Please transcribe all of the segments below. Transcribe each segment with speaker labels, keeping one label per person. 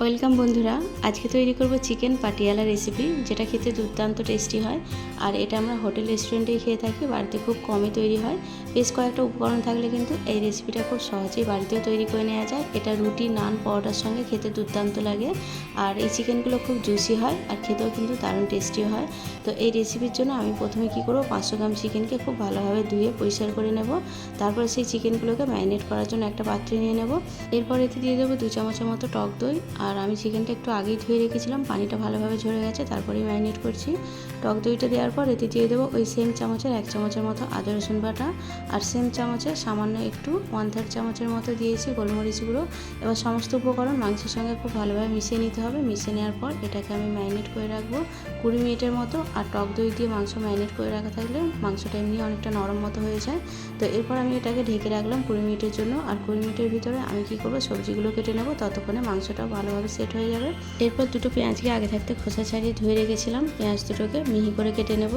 Speaker 1: Welcome বন্ধুরা, আজকে তৈরি করব চিকেন পাটিয়ালা রেসিপি, যেটা খেতে দুর্দান্ত টেস্টি হয়। আর এটা আমরা হোটেল রেস্টুরেন্টেই খেয়ে থাকি, বাড়িতে খুব কমই তৈরি হয়। বেশ কয়েকটা উপকরণ থাকলে কিন্তু এই রেসিপিটা খুব সহজেই বাড়িতেও তৈরি করে নেওয়া যায়। এটা রুটি, নান, পরোটার সঙ্গে খেতে দুর্দান্ত লাগে। আর এই চিকেনগুলো খুব জুসি হয় আর খেতেও কিন্তু দারুণ টেস্টি হয়। তো এই রেসিপির জন্য আমি প্রথমে কী করব, পাঁচশো গ্রাম চিকেনকে খুব ভালোভাবে ধুয়ে পরিষ্কার করে নেব। তারপর সেই চিকেনগুলোকে ম্যারিনেট করার জন্য একটা পাত্রে নিয়ে নেব। এরপর এতে দিয়ে দেবো দু চামচের মতো টক দই আর আমি চিকেনটা একটু আগেই ধুয়ে রেখেছিলাম, পানিটা ভালোভাবে ঝরে গেছে, তারপরেই ম্যারিনেট করছি। টক দইটা দেওয়ার পর এতে দিয়ে দেবো ওই সেম চামচের এক চামচের মতো আদা, রসুন বাটা, আর সেম চামচের সামান্য একটু ওয়ান থার্ড চামচের মতো দিয়েছি গোলমরিচ গুঁড়ো। এবার সমস্ত উপকরণ মাংসের সঙ্গে খুব ভালোভাবে মিশিয়ে নিতে হবে। মিশিয়ে নেওয়ার পর এটাকে আমি ম্যারিনেট করে রাখব কুড়ি মিনিটের মতো। আর টক দই দিয়ে মাংস ম্যারিনেট করে রাখা থাকলে মাংসটা এমনি অনেকটা নরম মতো হয়ে যায়। তো এরপর আমি এটাকে ঢেকে রাখলাম কুড়ি মিনিটের জন্য। আর কুড়ি মিনিটের ভিতরে আমি কি করব, সবজিগুলো কেটে নেব, ততক্ষণে মাংসটা ভালোভাবে সেট হয়ে যাবে। এরপর দুটো পেঁয়াজকে আগে থাকতে খোসা ছাড়িয়ে ধুয়ে রেখেছিলাম। পেঁয়াজ দুটোকে মিহি করে কেটে নেব।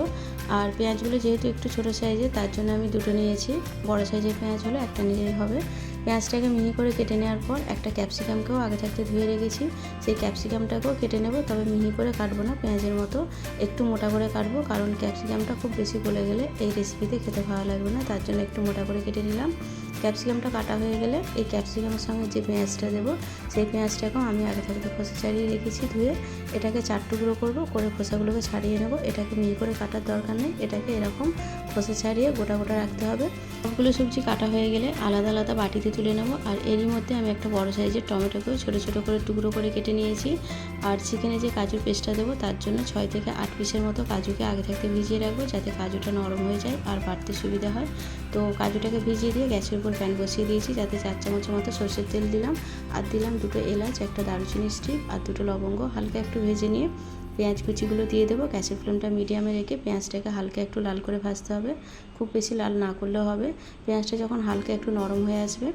Speaker 1: আর পেঁয়াজগুলো যেহেতু একটু ছোটো সাইজের তার জন্য আমি দুটো নিয়েছি। বড় সাইজের পেঁয়াজ হলে একটা নিয়ে হবে। পেঁয়াজটাকে মিহি করে কেটে নেওয়ার পর একটা ক্যাপসিকামকেও আগে থাকতে ধুয়ে রেখেছি। সেই ক্যাপসিকামটাকেও কেটে নেব, তবে মিহি করে কাটবো না, পেঁয়াজের মতো একটু মোটা করে কাটবো, কারণ ক্যাপসিকামটা খুব বেশি গলে গেলে এই রেসিপিতে খেতে ভালো লাগবে না, তার জন্য একটু মোটা করে কেটে নিলাম। ক্যাপসিকামটা কাটা হয়ে গেলে এই ক্যাপসিকামের সঙ্গে যে পেঁয়াজটা দেবো, সেই পেঁয়াজটাকেও আমি আগে থাকতে খোসা ছাড়িয়ে রেখেছি ধুয়ে। এটাকে চার টুকরো করব, করে খোসাগুলোকে ছাড়িয়ে নেব। এটাকে মিহি করে কাটার দরকার নেই, এটাকে এরকম খোসা ছাড়িয়ে গোটা গোটা রাখতে হবে। সবগুলো সবজি কাটা হয়ে গেলে আলাদা আলাদা বাটিতে তুলে নেব। আর এরই মধ্যে আমি একটা বড় সাইজের টমেটোকেও ছোটো ছোটো করে টুকরো করে কেটে নিয়েছি। আর চিকেনে যে কাজুর পেস্টটা দেবো, তার জন্য ছয় থেকে আট পিসের মতো কাজুকে আগে থাকতে ভিজিয়ে রাখব, যাতে কাজুটা নরম হয়ে যায় আর বাড়তে সুবিধা হয়। তো কাজুটাকে ভিজিয়ে দিয়ে গ্যাসের উপর প্যান বসিয়ে দিয়েছি, যাতে চার চামচের মতো সর্ষের তেল দিলাম। আর দিলাম দুটো এলাচ, একটা দারুচিনি স্টিক আর দুটো লবঙ্গ। হালকা একটু ভেজে নিয়ে পেঁয়াজ কুচিগুলো দিয়ে দেবো। গ্যাসের ফ্লেমটা মিডিয়ামে রেখে পেঁয়াজটাকে হালকা একটু লাল করে ভাজতে হবে। খুব বেশি লাল না করলেও হবে। পেঁয়াজটা যখন হালকা একটু নরম হয়ে আসবে,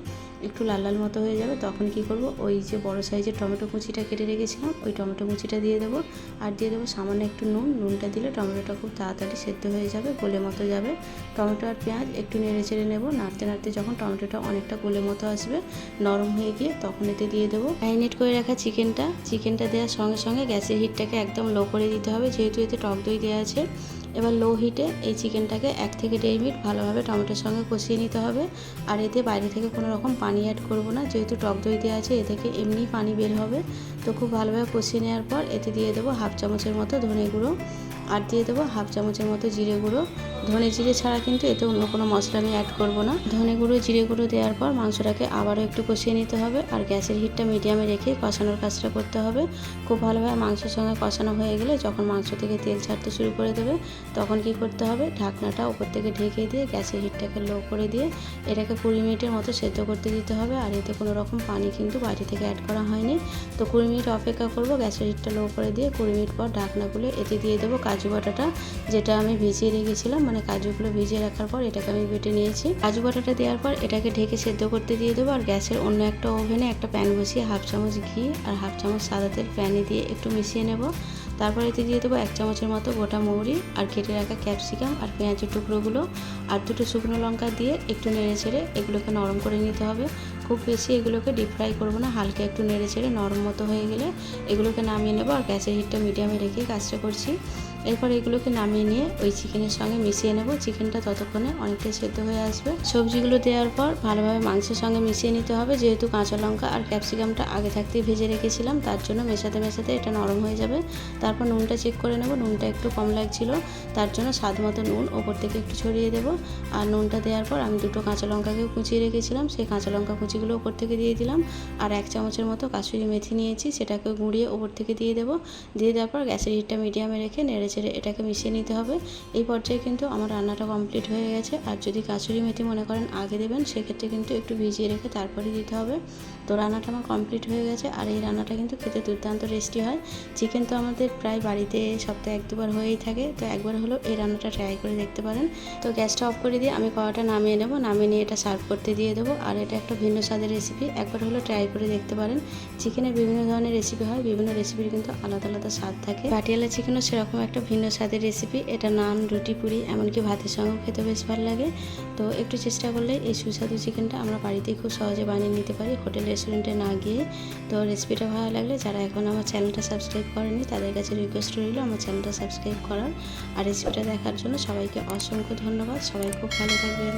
Speaker 1: একটু লাল লাল মতো হয়ে যাবে, তখন কি করব? ওই যে বড় সাইজের টমেটো কুচিটা কেটে রেখেছিলাম, ওই টমেটো কুচিটা দিয়ে দেবো। আর দিয়ে দেবো সামান্য একটু নুন। নুনটা দিলে টমেটোটা খুব তাড়াতাড়ি সেদ্ধ হয়ে যাবে, গোলে মতো যাবে। টমেটো আর পেঁয়াজ একটু নেড়ে চেড়ে নেব। নাড়তে নাড়তে যখন টমেটোটা অনেকটা গোলে মতো আসবে, নরম হয়ে গিয়ে তখন এতে দিয়ে দেবো। ম্যারিনেট করে রাখা চিকেনটা। চিকেনটা দেওয়ার সঙ্গে সঙ্গে গ্যাসের হিটটাকে একদম লো করে দিতে হবে, যেহেতু এতে টক দই দেওয়া আছে। এবার লো হিটে এই চিকেনটাকে এক থেকে দেড় মিনিট ভালোভাবে টমেটোর সঙ্গে কষিয়ে নিতে হবে। আর এতে বাইরে থেকে কোনো রকম পানি অ্যাড করব না, যেহেতু টক দই দেওয়া আছে, এ থেকে এমনি পানি বের হবে। তো খুব ভালোভাবে কষিয়ে নেওয়ার পর এতে দিয়ে দেবো হাফ চামচের মতো ধনে গুঁড়ো, আর দিয়ে দেবো হাফ চামচের মতো জিরে গুঁড়ো। ধনে জিরে ছাড়া কিন্তু এতে অন্য কোনো মশলা আমি অ্যাড করব না। ধনে গুঁড়ো, জিরে গুঁড়ো দেওয়ার পর মাংসটাকে আবারও একটু কষিয়ে নিতে হবে আর গ্যাসের হিটটা মিডিয়ামে রেখে কষানোর কাজটা করতে হবে। খুব ভালোভাবে মাংসের সঙ্গে কষানো হয়ে গেলে যখন মাংস থেকে তেল ছাড়তে শুরু করে দেবে, তখন কি করতে হবে? ঢাকনাটা উপর থেকে ঢেকে দিয়ে গ্যাসের হিটটাকে লো করে দিয়ে এটাকে কুড়ি মিনিটের মতো সেদ্ধ করতে দিতে হবে। আর এতে কোনো রকম পানি কিন্তু বাড়ি থেকে অ্যাড করা হয়নি। তো কুড়ি মিনিট অপেক্ষা করব, গ্যাসের হিটটা লো করে দিয়ে কুড়ি মিনিট পর ঢাকনা খুলে এতে দিয়ে দেবো কাজু বাটাটা, যেটা আমি ভিজিয়ে রেখেছিলাম। মানে কাজুগুলো ভিজিয়ে রাখার পর এটাকে আমি বেটে নিয়েছি। কাজু বাটাটা দেওয়ার পর এটাকে ঢেকে সেদ্ধ করতে দিয়ে দেবো, আর গ্যাসের অন্য একটা ওভেনে একটা প্যান বসিয়ে হাফ চামচ ঘি আর হাফ চামচ সাদা তেল প্যানে দিয়ে একটু মিশিয়ে নেব। তারপর এতে দিয়ে দেবো এক চামচের মতো গোটা মৌরি আর কেটে রাখা ক্যাপসিকাম আর পেঁয়াজের টুকরোগুলো আর দুটো শুকনো লঙ্কা দিয়ে একটু নেড়ে ছেড়ে এগুলোকে নরম করে নিতে হবে। খুব বেশি এগুলোকে ডিপ ফ্রাই করব না, হালকা একটু নেড়ে ছেড়ে নরম মতো হয়ে গেলে এগুলোকে নামিয়ে নেব আর গ্যাসের হিটটা মিডিয়ামে রেখে কাজটা করছি। এরপর এগুলোকে নামিয়ে নিয়ে ওই চিকেনের সঙ্গে মিশিয়ে নেব। চিকেনটা ততক্ষণে অনেকটাই সেদ্ধ হয়ে আসবে। সবজিগুলো দেওয়ার পর ভালোভাবে মাংসের সঙ্গে মিশিয়ে নিতে হবে। যেহেতু কাঁচা লঙ্কা আর ক্যাপসিকামটা আগে থাকতেই ভেজে রেখেছিলাম, তার জন্য মেশাতে মেশাতে এটা নরম হয়ে যাবে। তারপর নুনটা চেক করে নেব। নুনটা একটু কম লাগছিল, তার জন্য স্বাদ মতো নুন ওপর থেকে একটু ছড়িয়ে দেব। আর নুনটা দেওয়ার পর আমি দুটো কাঁচা লঙ্কাকেও কুচিয়ে রেখেছিলাম। সেই কাঁচা লঙ্কা কুচিগুলো ওপর থেকে দিয়ে দিলাম। আর এক চামচের মতো কাশুরি মেথি নিয়েছি সেটাকে গুঁড়িয়ে ওপর থেকে দিয়ে দেবো। দিয়ে দেওয়ার পর গ্যাসের হিটটা মিডিয়ামে রেখে নেড়ে ছেড়ে এটাকে মিশিয়ে নিতে হবে। এই পর্যায়ে কিন্তু আমার রান্নাটা কমপ্লিট হয়ে গেছে। আর যদি কাছুরি মেথি মনে করেন, আগে দেবেন, সেক্ষেত্রে কিন্তু একটু ভিজিয়ে রেখে তারপরে দিতে হবে। তো রান্নাটা আমার কমপ্লিট হয়ে গেছে। আর এই রান্নাটা কিন্তু খেতে দুর্দান্ত টেস্টি হয়। চিকেন তো আমাদের প্রায় বাড়িতে সপ্তাহে এক দুবার হয়েই থাকে। তো একবার হলেও এই রান্নাটা ট্রাই করে দেখতে পারেন। তো গ্যাসটা অফ করে দিয়ে আমি কড়াটা নামিয়ে নেব। নামিয়ে নিয়ে এটা সার্ভ করতে দিয়ে দেবো। আর এটা একটা ভিন্ন স্বাদের রেসিপি একবার হলেও ট্রাই করে দেখতে পারেন। চিকেনের বিভিন্ন ধরনের রেসিপি হয়। বিভিন্ন রেসিপির কিন্তু আলাদা আলাদা স্বাদ থাকে। পাটিয়ালা চিকেনও সেরকম একটা ভিন্ন স্বাদের রেসিপি এটা নান রুটি পুরি, এমনকি ভাতের সঙ্গেও খেতে বেশ ভালো লাগে। তো একটু চেষ্টা করলে এই সুস্বাদু চিকেনটা আমরা বাড়িতেই খুব সহজে বানিয়ে নিতে পারি। হোটেল রেস্টুরেন্টে না গিয়ে, তো রেসিপিটা ভালো লাগলে যারা এখন আমার চ্যানেলটা সাবস্ক্রাইব করেনি তাদের কাছে রিকোয়েস্ট রইল আমার চ্যানেলটা সাবস্ক্রাইব করার। আর রেসিপিটা দেখার জন্য সবাইকে অসংখ্য ধন্যবাদ। সবাই খুব ভালো থাকবেন।